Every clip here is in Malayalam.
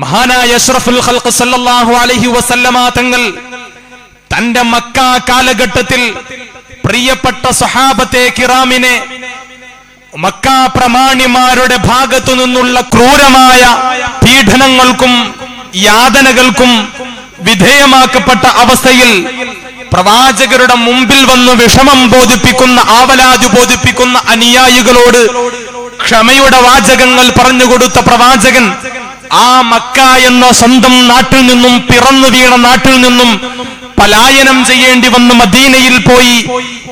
മഹാനായ അഷ്റഫുൽ ഖൽഖ് സല്ലല്ലാഹു അലൈഹി വസല്ലമ തങ്ങൾ തന്റെ മക്ക കാലഘട്ടത്തിൽ പ്രിയപ്പെട്ട സഹാബത്തെ കിറാമിനെ മക്ക പ്രമാണിമാരുടെ ഭാഗത്തു നിന്നുള്ള ക്രൂരമായ പീഡനങ്ങൾക്കും യാതനകൾക്കും വിധേയമാക്കപ്പെട്ട അവസ്ഥയിൽ പ്രവാചകരുടെ മുമ്പിൽ വന്ന് വിഷമം ബോധിപ്പിക്കുന്ന ആവലാതി ബോധിപ്പിക്കുന്ന അനുയായികളോട് ക്ഷമയുടെ വാചകങ്ങൾ പറഞ്ഞുകൊടുത്ത പ്രവാചകൻ ആ മക്ക എന്ന സ്വന്തം നാട്ടിൽ നിന്നും പിറന്നു വീണ നാട്ടിൽ നിന്നും പലായനം ചെയ്യേണ്ടി വന്ന് മദീനയിൽ പോയി.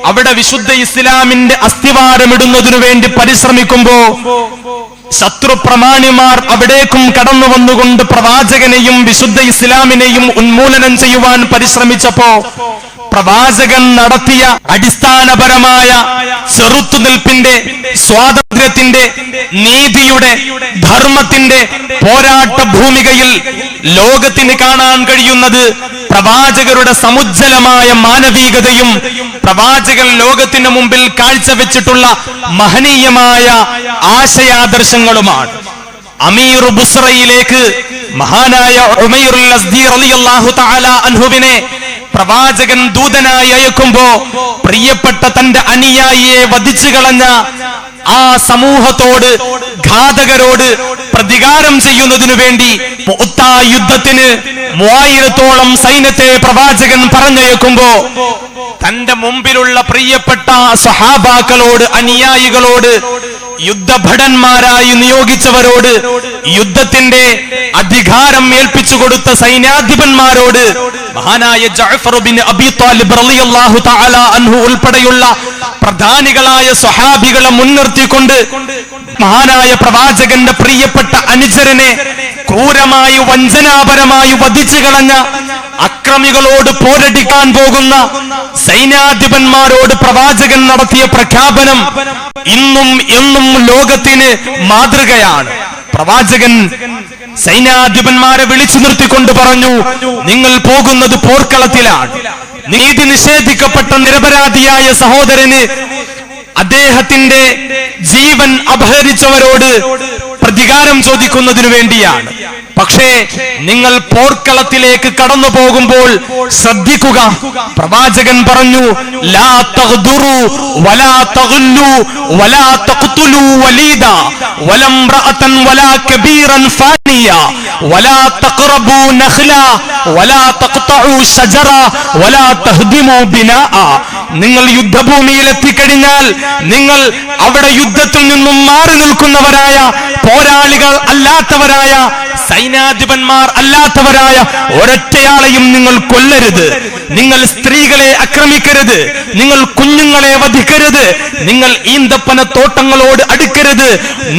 അവിടെ വിശുദ്ധ ഇസ്ലാമിന്റെ അസ്ഥിവാരമിടുന്നതിനു വേണ്ടി പരിശ്രമിക്കുമ്പോ ശത്രു പ്രമാണിമാർ അവിടേക്കും കടന്നു വന്നുകൊണ്ട് പ്രവാചകനെയും വിശുദ്ധ ഇസ്ലാമിനെയും ഉന്മൂലനം ചെയ്യുവാൻ പരിശ്രമിച്ചപ്പോ പ്രവാചകൻ നടത്തിയ അടിസ്ഥാനപരമായ ചെറുത്തുനിൽപ്പിന്റെ സ്വാതന്ത്ര്യത്തിന്റെ നീതിയുടെ ധർമ്മത്തിന്റെ പോരാട്ട ഭൂമികയിൽ ലോകത്തിന് കാണാൻ കഴിയുന്നത് പ്രവാചകരുടെ സമുജ്ജലമായ മാനവികതയും പ്രവാചകൻ ലോകത്തിന് മുമ്പിൽ കാഴ്ചവെച്ചിട്ടുള്ള മഹനീയമായ ആശയാദർശങ്ങളുമാണ്. അമീർ ബുസ്രയിലേക്ക് മഹാനായ അൻഹുവിനെ പ്രവാചകൻ ദൂതനായി അയക്കുമ്പോ പ്രിയപ്പെട്ട തന്റെ അനുയായിയെ വധിച്ചു കളഞ്ഞ ആ സമൂഹത്തോട് ഘാതകരോട് പ്രതികാരം ചെയ്യുന്നതിനു വേണ്ടി യുദ്ധത്തിന് മൂവായിരത്തോളം സൈന്യത്തെ പ്രവാചകൻ പറഞ്ഞയക്കുമ്പോ തന്റെ മുമ്പിലുള്ള പ്രിയപ്പെട്ട സഹാബാക്കളോട് അനുയായികളോട് യുദ്ധഭടന്മാരായി നിയോഗിച്ചവരോട് യുദ്ധത്തിന്റെ അധികാരം ഏൽപ്പിച്ചു കൊടുത്ത സൈന്യാധിപന്മാരോട് മഹാനായ അൻഹു ഉൾപ്പെടെയുള്ള പ്രധാനികളായ സ്വഹാബികളെ മുൻനിർത്തിക്കൊണ്ട് മഹാനായ പ്രവാചകന്റെ പ്രിയപ്പെട്ട അനുചരനെ ക്രൂരമായി വഞ്ചനാപരമായി വധിച്ചു കളഞ്ഞ അക്രമികളോട് പോരടിക്കാൻ പോകുന്ന സൈന്യാധിപന്മാരോട് പ്രവാചകൻ നടത്തിയ പ്രഖ്യാപനം ഇന്നും എന്നും ലോകത്തിന് മാതൃകയാണ്. പ്രവാചകൻ സൈന്യാധിപന്മാരെ വിളിച്ചു നിർത്തിക്കൊണ്ട് പറഞ്ഞു നിങ്ങൾ പോകുന്നത് പോർക്കളത്തിലാണ്. നീതി നിഷേധിക്കപ്പെട്ട നിരപരാധിയായ സഹോദരന് അദ്ദേഹത്തിന്റെ ജീവൻ അപഹരിച്ചവരോട് പ്രതികാരം ചോദിക്കുന്നതിനു വേണ്ടിയാണ്. പക്ഷേ നിങ്ങൾ പോർക്കളത്തിലേക്ക് കടന്നു പോകുമ്പോൾ ശ്രദ്ധിക്കുക. പ്രവാചകൻ പറഞ്ഞു ലാ വലാ വലാ വലാ കബീറൻ ഫാനിയ വലാ വലാ തഖ്തഉ ഷജറ വലാ നിങ്ങൾ യുദ്ധഭൂമിയിൽ എത്തിക്കഴിഞ്ഞാൽ നിങ്ങൾ അവിടെ യുദ്ധത്തിൽ നിന്നും മാറി നിൽക്കുന്നവരായ പോരാളികൾ അല്ലാത്തവരായ സൈന്യാധിപന്മാർ അല്ലാത്തവരായ ഒരൊറ്റയാളെയും നിങ്ങൾ കൊല്ലരുത്. നിങ്ങൾ സ്ത്രീകളെ ആക്രമിക്കരുത്. നിങ്ങൾ കുഞ്ഞുങ്ങളെ വധിക്കരുത്. നിങ്ങൾ ഈന്തപ്പന തോട്ടങ്ങളോട് അടുക്കരുത്.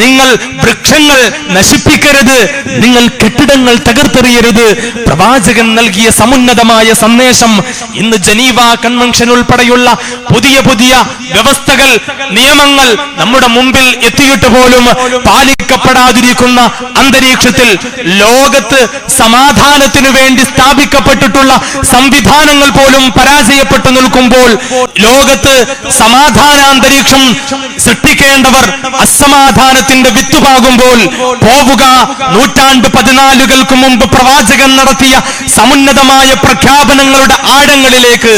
നിങ്ങൾ വൃക്ഷങ്ങൾ നശിപ്പിക്കരുത്. നിങ്ങൾ കെട്ടിടങ്ങൾ തകർത്തെറിയരുത്. പ്രവാചകൻ നൽകിയ സമുന്നതമായ സന്ദേശം ഇന്ന് ജനീവ കൺവെൻഷൻ ഉൾപ്പെടെയുള്ള പുതിയ പുതിയ വ്യവസ്ഥകൾ നിയമങ്ങൾ നമ്മുടെ മുമ്പിൽ എത്തിയിട്ട് പോലും പാലിക്കപ്പെടാതിരിക്കുന്ന അന്തരീക്ഷത്തിൽ ലോകത്ത് സമാധാനത്തിനു വേണ്ടി സ്ഥാപിക്കപ്പെട്ടിട്ടുള്ള സംവിധാനങ്ങൾ പോലും പരാജയപ്പെട്ടു നിൽക്കുമ്പോൾ ലോകത്ത് സമാധാനാന്തരീക്ഷം സൃഷ്ടിക്കേണ്ടവർ അസമാധാനത്തിന്റെ വിത്തുപാകുമ്പോൾ പോവുക. നൂറ്റാണ്ട് പതിനാലുകൾക്ക് മുമ്പ് പ്രവാചകൻ നടത്തിയ സമുന്നതമായ പ്രഖ്യാപനങ്ങളുടെ ആഴങ്ങളിലേക്ക്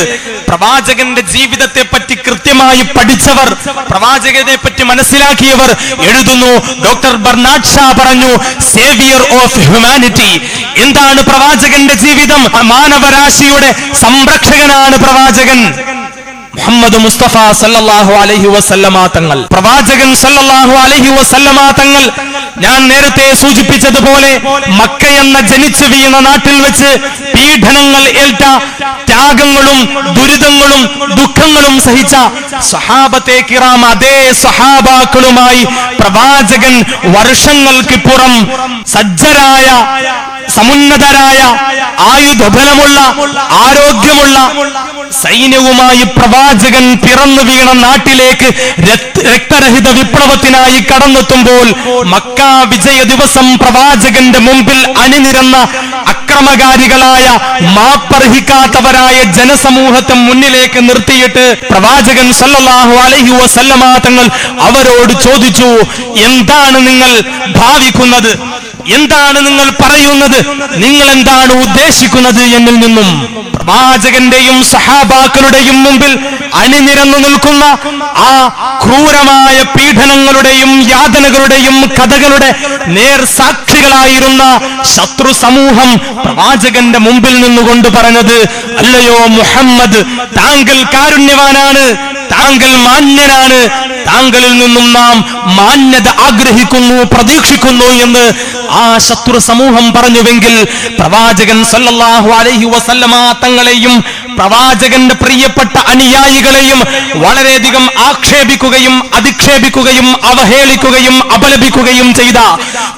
പ്രവാചകന്റെ ജീവിതത്തെ പറ്റി കൃത്യമായി പഠിച്ചവർ പ്രവാചകനെ പറ്റി മനസ്സിലാക്കിയവർ എഴുതുന്നു. ഡോക്ടർ ബർണാഡ് ഷാ പറഞ്ഞു സേവിയർ ഓഫ് ഹ്യൂമാനിറ്റി എന്താണ് പ്രവാചകന്റെ ജീവിതം? മാനവരാശിയുടെ സംരക്ഷകനാണ് പ്രവാചകൻ. മുഹമ്മദ് മുസ്തഫ സല്ലല്ലാഹു അലൈഹി വസല്ലമ തങ്ങൾ. പ്രവാചകൻ സല്ലല്ലാഹു അലൈഹി വസല്ലമ തങ്ങൾ. ഞാൻ നേരത്തെ സൂചിപ്പിച്ചതുപോലെ മക്ക എന്ന ജനിച്ചു വീണ നാട്ടിൽ വെച്ച് പീഡനങ്ങൾ ഏൽറ്റ ത്യാഗങ്ങളും ദുരിതങ്ങളും ദുഃഖങ്ങളും സഹിച്ച സഹാബത്തെ കിറാം അതേ സഹാബാക്കളുമായി പ്രവാചകൻ വർഷങ്ങൾക്ക് പുറം സജ്ജരായ സമുന്നതരായ ആയുധബലമുള്ള ആരോഗ്യമുള്ള സൈന്യവുമായി പ്രവാചകൻ പിറന്നു വീണ നാട്ടിലേക്ക് രക്തരഹിത വിപ്ലവത്തിനായി കടന്നെത്തുമ്പോൾ മക്ക വിജയ ദിവസം പ്രവാചകന്റെ മുമ്പിൽ അണിനിരന്ന അക്രമകാരികളായ മാപ്പർഹിക്കാത്തവരായ ജനസമൂഹത്തെ മുന്നിലേക്ക് നിർത്തിയിട്ട് പ്രവാചകൻ സല്ലല്ലാഹു അലൈഹി വസല്ലമ തങ്ങൾ അവരോട് ചോദിച്ചു എന്താണ് നിങ്ങൾ ഭാവിക്കുന്നത്? എന്താണ് നിങ്ങൾ പറയുന്നത്? നിങ്ങൾ എന്താണ് ഉദ്ദേശിക്കുന്നത് എന്നിൽ നിന്നും? പ്രവാചകന്റെയും സഹാബാക്കളുടെയും മുമ്പിൽ അണിനിരന്നു നിൽക്കുന്ന ആ ക്രൂരമായ പീഡനങ്ങളുടെയും യാതനകളുടെയും കഥകളുടെ നേർ സാക്ഷികളായിരുന്ന ശത്രു സമൂഹം പ്രവാചകന്റെ മുമ്പിൽ നിന്നുകൊണ്ട് പറഞ്ഞത് അല്ലയോ മുഹമ്മദ് താങ്കൾ കാരുണ്യവാനാണ് താങ്കൾ മാന്യനാണ് താങ്കളിൽ നിന്നും നാം മാന്യത ആഗ്രഹിക്കുന്നു പ്രതീക്ഷിക്കുന്നു എന്ന് ആ ശത്രു സമൂഹം പറഞ്ഞുവെങ്കിൽ പ്രവാചകൻ സല്ലല്ലാഹു അലൈഹി വസല്ലമ തങ്ങളെയും പ്രവാചകന്റെ പ്രിയപ്പെട്ട അനുയായികളെയും വളരെയധികം ആക്ഷേപിക്കുകയും അധിക്ഷേപിക്കുകയും അവഹേളിക്കുകയും അപലപിക്കുകയും ചെയ്ത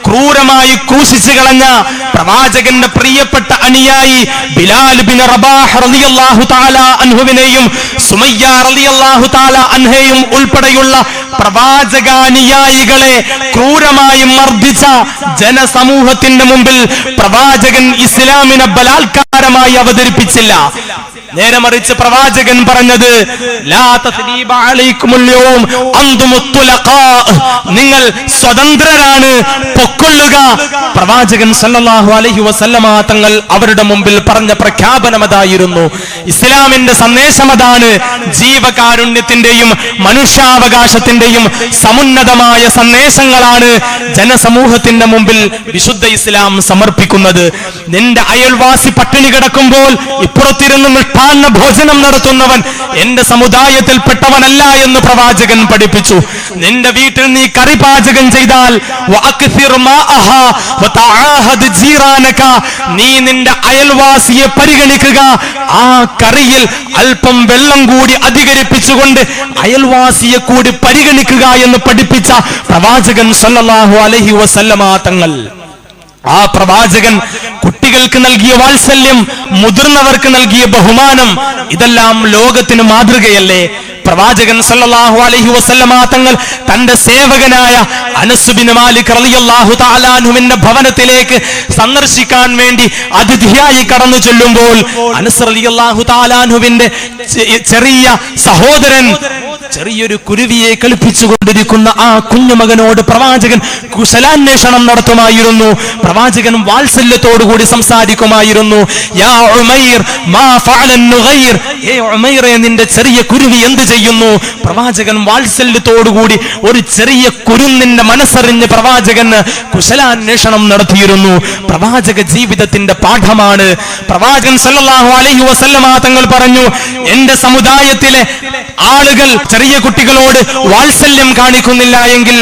ക്രൂരമായി ക്രൂശിച്ചു കളഞ്ഞ പ്രവാചകന്റെ പ്രിയപ്പെട്ട അനുയായി ബിലാൽ ബിൻ റബാഹ് റളിയല്ലാഹു തആല അൻഹുവിനെയും സുമയ്യ റളിയല്ലാഹു തആല അൻഹയും ഉൾപ്പെടെയുള്ള പ്രവാചകാനുയായികളെ ക്രൂരമായി മർദ്ദിച്ച ജനസമൂഹത്തിന്റെ മുമ്പിൽ പ്രവാചകൻ ഇസ്ലാമിനെ ബലാത്കാരമായി അവതരിപ്പിച്ചില്ല. നേരെ മറിച്ച് പ്രവാചകൻ പറഞ്ഞത്. നിങ്ങൾ സ്വതന്ത്രരാണ് പൊക്കൊള്ളുക. പ്രവാചകൻ സല്ലാഹു അലഹി വസല്ലമ തങ്ങൾ അവരുടെ മുമ്പിൽ പറഞ്ഞ പ്രഖ്യാപനം അതായിരുന്നു. ഇസ്ലാമിന്റെ സന്ദേശം അതാണ് ജീവകാരുണ്യത്തിന്റെയും മനുഷ്യാവകാശത്തിന്റെയും സമുന്നതമായ സന്ദേശങ്ങളാണ് ജനസമൂഹത്തിന്റെ മുമ്പിൽ വിശുദ്ധ ഇസ്ലാം സമർപ്പിക്കുന്നത്. നിന്റെ അയൽവാസി പട്ടിണി കിടക്കുമ്പോൾ ഇപ്പുറത്തിരുന്ന് മിഷ്ടാന്ന ഭോജനം നടത്തുന്നവൻ എന്റെ സമുദായത്തിൽപ്പെട്ടവനല്ല എന്ന് പ്രവാചകൻ പഠിപ്പിച്ചു. നിന്റെ വീട്ടിൽ നീ കറി പാചകം ചെയ്താൽ. നീ നിന്റെ അയൽവാസിയെ പരിഗണിക്കുക. ആ കറിയിൽ അല്പം വെള്ളം കൂടി അധികരിപ്പിച്ചുകൊണ്ട് അയൽവാസിയെ കൂടി പരിഗണിക്കുക എന്ന് പഠിപ്പിച്ച പ്രവാചകൻ സല്ലാഹു അലഹി വസല്ലമാ തങ്ങൾ. ആ പ്രവാചകൻ കുട്ടികൾക്ക് നൽകിയ വാത്സല്യം മുതിർന്നവർക്ക് നൽകിയ ബഹുമാനം ഇതെല്ലാം ലോകത്തിന് മാതൃകയല്ലേ? പ്രവാചകൻ സല്ലല്ലാഹു അലൈഹി വസല്ലമ തങ്ങൾ തന്റെ സേവകനായ അനസുബിൻ മാലിക് റളിയല്ലാഹു താലാനുവിന്റെ ഭവനത്തിലേക്ക് സന്ദർശിക്കാൻ വേണ്ടി അതിഥിയായി കടന്നു ചെല്ലുമ്പോൾ അനസ് റളിയല്ലാഹു താലാനുവിന്റെ ചെറിയ സഹോദരൻ ചെറിയൊരു കുരുവിയെ കളിപ്പിച്ചുകൊണ്ടിരിക്കുന്ന ആ കുഞ്ഞുമകനോട് പ്രവാചകൻ കുശലാന്വേഷണം നടത്തുമായിരുന്നു. പ്രവാചകൻ വാത്സല്യത്തോടുകൂടി സംസാരിക്കുമായിരുന്നു. യാ ഉമൈർ മാ നിന്റെ ചെറിയ കുരുവി എന്ത് ചെയ്യുന്നു? പ്രവാചകൻ വാത്സല്യത്തോടുകൂടി ഒരു ചെറിയ കുരുന്നിന്റെ മനസ്സറിഞ്ഞ് പ്രവാചകൻ കുശലാന്വേഷണം നടത്തിയിരുന്നു. പ്രവാചക ജീവിതത്തിന്റെ പാഠമാണ്. പ്രവാചകൻ സല്ലല്ലാഹു അലൈഹി വസല്ലമ തങ്ങൾ പറഞ്ഞു എന്റെ സമുദായത്തിലെ ആളുകൾ ചെറിയ കുട്ടികളോട് വാത്സല്യം കാണിക്കുന്നില്ല എങ്കിൽ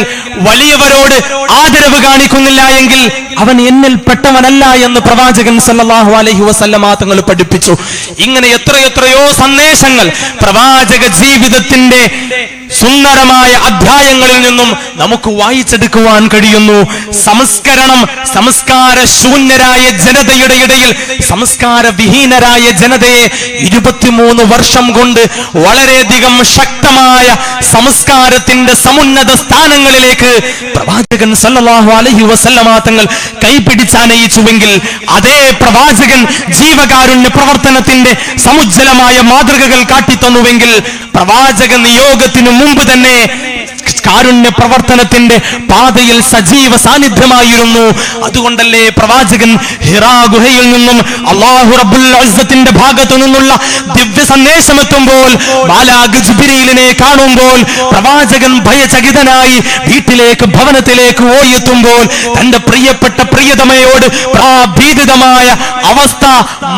വലിയവരോട് ആദരവ് കാണിക്കുന്നില്ല എങ്കിൽ അവൻ എന്നിൽ പെട്ടവനല്ല എന്ന് പ്രവാചകൻ സല്ലാഹു അലഹി വസല്ലമ തങ്ങൾ പഠിപ്പിച്ചു. ഇങ്ങനെ എത്രയെത്രയോ സന്ദേശങ്ങൾ പ്രവാചക ജീവിതത്തിന്റെ സുന്ദരമായ അധ്യായങ്ങളിൽ നിന്നും നമുക്ക് വായിച്ചെടുക്കുവാൻ കഴിയുന്നു. സംസ്കരണം സംസ്കാര ശൂന്യരായ ജനതയുടെ ഇടയിൽ സംസ്കാര വിഹീനരായ ജനതയെ ഇരുപത്തിമൂന്ന് വർഷം കൊണ്ട് വളരെയധികം ശക്തമായ സംസ്കാരത്തിന്റെ സമുന്നത സ്ഥാനങ്ങളിലേക്ക് പ്രവാചകൻ സല്ലാഹു അലഹി വസല്ലമാങ്ങൾ കൈപിടിച്ചാനയിച്ചുവെങ്കിൽ അതേ പ്രവാചകൻ ജീവകാരുണ്യ പ്രവർത്തനത്തിന്റെ സമുജ്ജലമായ മാതൃകകൾ കാട്ടിത്തന്നുവെങ്കിൽ പ്രവാചക നിയോഗത്തിനു മുമ്പ് തന്നെ കാരുണ്യ പ്രവർത്തനത്തിന്റെ പാതയിൽ സജീവ സാന്നിധ്യമായിരുന്നു. അതുകൊണ്ടല്ലേ പ്രവാചകൻ ഹിറാ ഗുഹയിൽ നിന്നും അള്ളാഹു റബ്ബുൽ അസ്സത്തിന്റെ ഭാഗത്തു നിന്നുള്ള ദിവ്യ സന്ദേശം എത്തുമ്പോൾ ബാലാഗ് ജിബ്രീലിനെ കാണുമ്പോൾ പ്രവാചകൻ ഭയചകിതനായി വീട്ടിലേക്ക് ഭവനത്തിലേക്ക് ഓയെത്തുമ്പോൾ തന്റെ പ്രിയപ്പെട്ട പ്രിയതമയോട് ആ ഭീതിതമായ അവസ്ഥ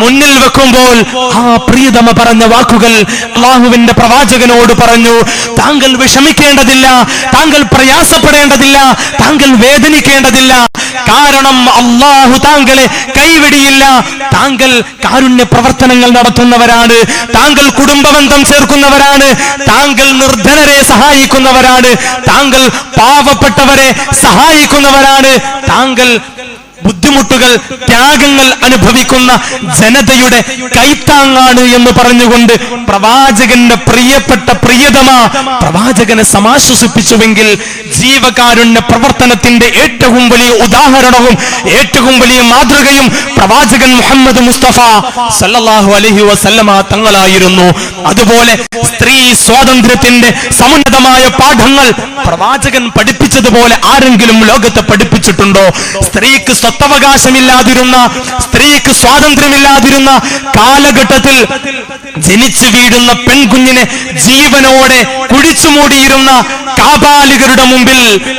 മുന്നിൽ വെക്കുമ്പോൾ ആ പ്രിയതമ പറഞ്ഞ വാക്കുകൾ അള്ളാഹുവിന്റെ പ്രവാചകനോട് പറഞ്ഞു താങ്കൾ വിഷമിക്കേണ്ടതില്ല താങ്കൾ പ്രയാസപ്പെടേണ്ടതില്ല താങ്കൾ വേദനിക്കേണ്ടതില്ല. കാരണം അള്ളാഹു താങ്കളെ കൈവിടിയില്ല. താങ്കൾ കാരുണ്യ പ്രവർത്തനങ്ങൾ നടത്തുന്നവരാണ് താങ്കൾ കുടുംബബന്ധം ചേർക്കുന്നവരാണ് താങ്കൾ നിർധനരെ സഹായിക്കുന്നവരാണ് താങ്കൾ പാവപ്പെട്ടവരെ സഹായിക്കുന്നവരാണ് താങ്കൾ ബുദ്ധിമുട്ടുകൾ ത്യാഗങ്ങൾ അനുഭവിക്കുന്ന ജനതയുടെ കൈത്താങ്ങാണ് എന്ന് പറഞ്ഞുകൊണ്ട് പ്രവാചകന്റെ പ്രിയപ്പെട്ട പ്രിയതമ പ്രവാചകനെ സമാശ്വസിപ്പിച്ചുവെങ്കിൽ ജീവകാരുണ്യ പ്രവർത്തനത്തിന്റെ ഏറ്റവും വലിയ ഉദാഹരണവും ഏറ്റവും വലിയ മാതൃകയും പ്രവാചകൻ മുഹമ്മദ് മുസ്തഫ സല്ലാഹു അലഹി വസല്ലമ തങ്ങളായിരുന്നു. അതുപോലെ സ്ത്രീ സ്വാതന്ത്ര്യത്തിന്റെ സമുന്നതമായ പാഠങ്ങൾ പ്രവാചകൻ പഠിപ്പിച്ചതുപോലെ ആരെങ്കിലും ലോകത്ത് പഠിപ്പിച്ചിട്ടുണ്ടോ? സ്ത്രീക്ക് സ്വത്തവകാശമില്ലാതിരുന്ന സ്ത്രീക്ക് സ്വാതന്ത്ര്യമില്ലാതിരുന്ന കാലഘട്ടത്തിൽ ജനിച്ചു വീഴുന്ന പെൺകുഞ്ഞിനെ ജീവനോടെ കുഴിച്ചു മൂടിയിരുന്ന കാപാലികരുടെ മുമ്പിൽ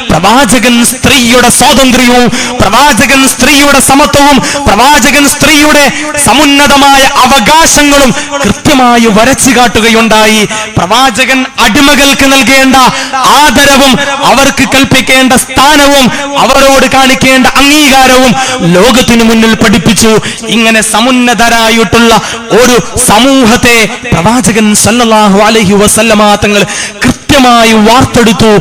പ്രവാചകൻ സ്ത്രീയുടെ സ്വാതന്ത്ര്യവും പ്രവാചകൻ സ്ത്രീയുടെ സമത്വവും പ്രവാചകൻ സ്ത്രീയുടെ സമുന്നതമായ അവകാശങ്ങളും കൃത്യമായി വരച്ചു കാട്ടുകയുണ്ടായി. പ്രവാചകൻ അടിമകൾക്ക് നൽകേണ്ട ആദരവും അവർക്ക് കൽപ്പിക്കേണ്ട സ്ഥാനവും അവരോട് കാണിക്കേണ്ട അംഗീകാരവും ലോകത്തിനു മുന്നിൽ പഠിപ്പിച്ചു. ഇങ്ങനെ സമുന്നതരായിട്ടുള്ള ഒരു സമൂഹത്തെ പ്രവാചകൻ സല്ലാഹു അലഹി വസല്ലമ തങ്ങൾ കൃത്യമായി വാർത്തെടുത്തു.